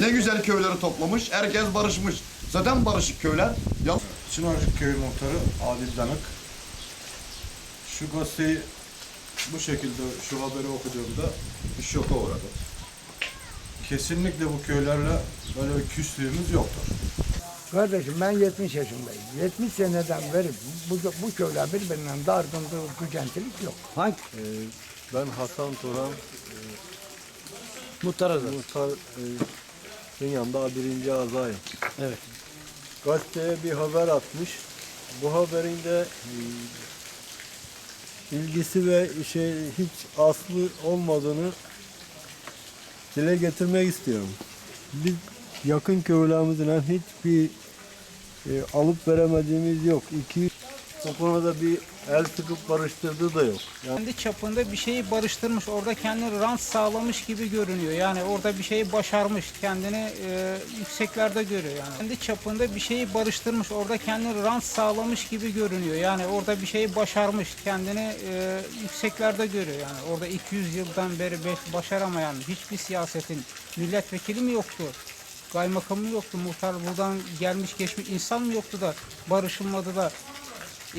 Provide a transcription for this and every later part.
Ne güzel köyleri toplamış. Herkes barışmış. Zaten barışık köyler. Ya Çınarcık Köyü Muhtarı Adil Danık. Şu gazeteyi bu şekilde şu haberi okuduğumda bir şoka uğradım. Kesinlikle bu köylerle böyle bir küslüğümüz yoktur. Kardeşim ben 70 yaşındayım. 70 seneden beri bu, bu köyler birbirinden dargınlık, gücentilik yok. Hangi Ee, Ben Hasan Turan, muhtar adı? muhtar e, yanında birinci azayım. Evet. Gazeteye bir haber atmış. Bu haberin de e, ilgisi ve şey hiç aslı olmadığını dile getirmek istiyorum. Biz yakın köylerimizden hiçbir e, alıp veremediğimiz yok. İki o konuda bir el sıkıp barıştırdığı da yok. Yani kendi çapında bir şeyi barıştırmış, orada kendini rant sağlamış gibi görünüyor. Yani orada bir şeyi başarmış, kendini e, yükseklerde görüyor yani. Kendi çapında bir şeyi barıştırmış, orada kendini rant sağlamış gibi görünüyor. Yani orada bir şeyi başarmış, kendini e, yükseklerde görüyor. Yani orada 200 yıldan beri be- başaramayan hiçbir siyasetin milletvekili mi yoktu? Kaymakamı mı yoktu? Muhtar buradan gelmiş geçmiş insan mı yoktu da barışılmadı da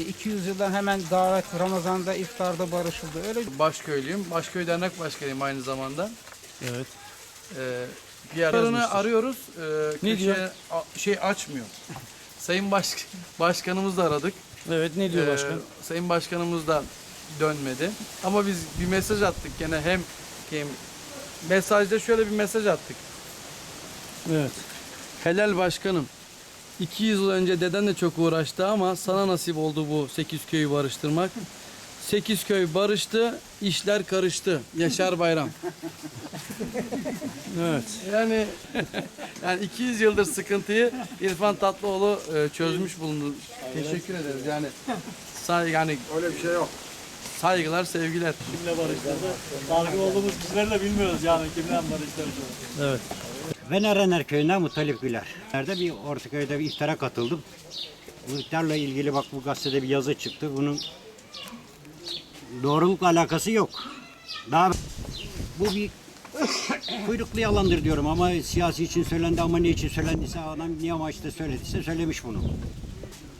200 yıldan hemen davet Ramazan'da iftarda barışıldı. Öyle Başköylüyüm. Başköy Dernek Başkanıyım aynı zamanda. Evet. Ee, bir aralarını arıyoruz. Ee, Ne diyor? a- şey açmıyor. Sayın Baş Başkanımızı da aradık. Evet ne diyor Ee, başkan? Sayın Başkanımız da dönmedi. Ama biz bir mesaj attık gene hem hem mesajda şöyle bir mesaj attık. Evet. Helal başkanım. 200 yıl önce deden de çok uğraştı ama sana nasip oldu bu 8 köyü barıştırmak. 8 köy barıştı, işler karıştı. Yaşar Bayram. Evet. Yani yani 200 yıldır sıkıntıyı İrfan Tatlıoğlu e, çözmüş bulundu. Teşekkür ederiz. Yani say yani Öyle bir şey yok. saygılar, sevgiler. kimle barıştırdı. Dalgın olduğumuz bizler de bilmiyoruz yani kimle barıştırdı. Evet. Ben Erenler Köyü'nden Mutalip Güler. Nerede bir Ortaköy'de bir iftara katıldım. Bu iftarla ilgili bak bu gazetede bir yazı çıktı. Bunun doğruluk alakası yok. Daha bu bir kuyruklu yalandır diyorum ama siyasi için söylendi ama ne için söylendiyse adam niye amaçla söylediyse söylemiş bunu.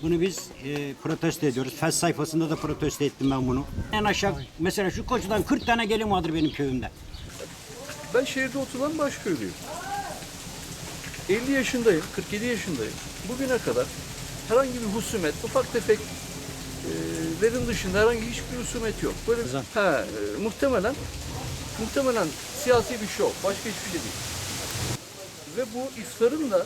Bunu biz e, protesto ediyoruz. Fes sayfasında da protesto ettim ben bunu. En aşağı mesela şu koçudan 40 tane gelin vardır benim köyümde. Ben şehirde oturan başköylüyüm. 50 yaşındayım, 47 yaşındayım. Bugüne kadar herhangi bir husumet, ufak tefek lerin dışında herhangi hiçbir husumet yok. Böyle ha, e, muhtemelen muhtemelen siyasi bir şov, başka hiçbir şey değil. Ve bu iftarın da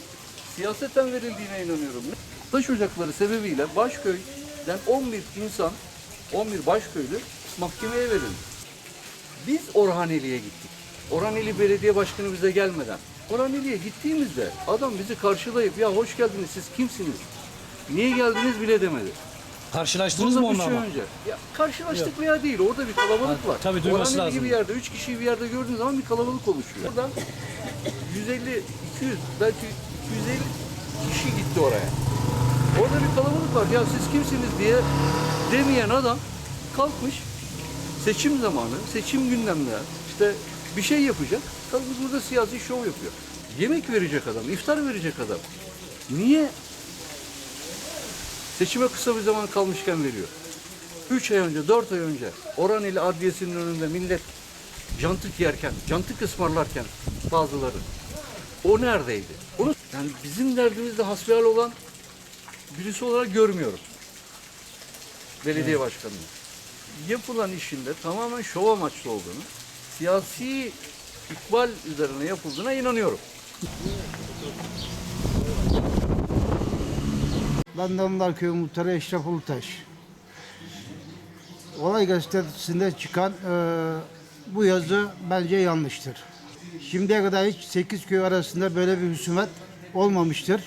siyaseten verildiğine inanıyorum. Taş ocakları sebebiyle Başköy'den 11 insan, 11 Başköylü mahkemeye verildi. Biz Orhaneli'ye gittik. Orhaneli Belediye Başkanı bize gelmeden. Orhaneli'ye gittiğimizde adam bizi karşılayıp ya hoş geldiniz siz kimsiniz? Niye geldiniz bile demedi. Karşılaştınız mı Bundan üç onunla ay ama? önce. Ya karşılaştık veya değil orada bir kalabalık var. tabii duyması Orhaneli lazım. gibi yerde üç kişiyi bir yerde gördüğünüz zaman bir kalabalık oluşuyor. Oradan 150, 200 belki 250 kişi gitti oraya. Orada bir kalabalık var. Ya siz kimsiniz diye demeyen adam kalkmış seçim zamanı, seçim gündemde işte bir şey yapacak. Kalkmış burada siyasi şov yapıyor. Yemek verecek adam, iftar verecek adam. Niye seçime kısa bir zaman kalmışken veriyor? Üç ay önce, dört ay önce Oraneli Adliyesi'nin önünde millet cantık yerken, cantık ısmarlarken bazıları o neredeydi? Onu yani bizim derdimizde hasbihal olan birisi olarak görmüyorum. Belediye başkanını. Yapılan işinde tamamen şov amaçlı olduğunu, siyasi ikbal üzerine yapıldığına inanıyorum. Ben Damlar Köyü Muhtarı Eşref Ulutaş. Olay gazetesinde çıkan e, bu yazı bence yanlıştır. Şimdiye kadar hiç 8 köy arasında böyle bir husumet olmamıştır.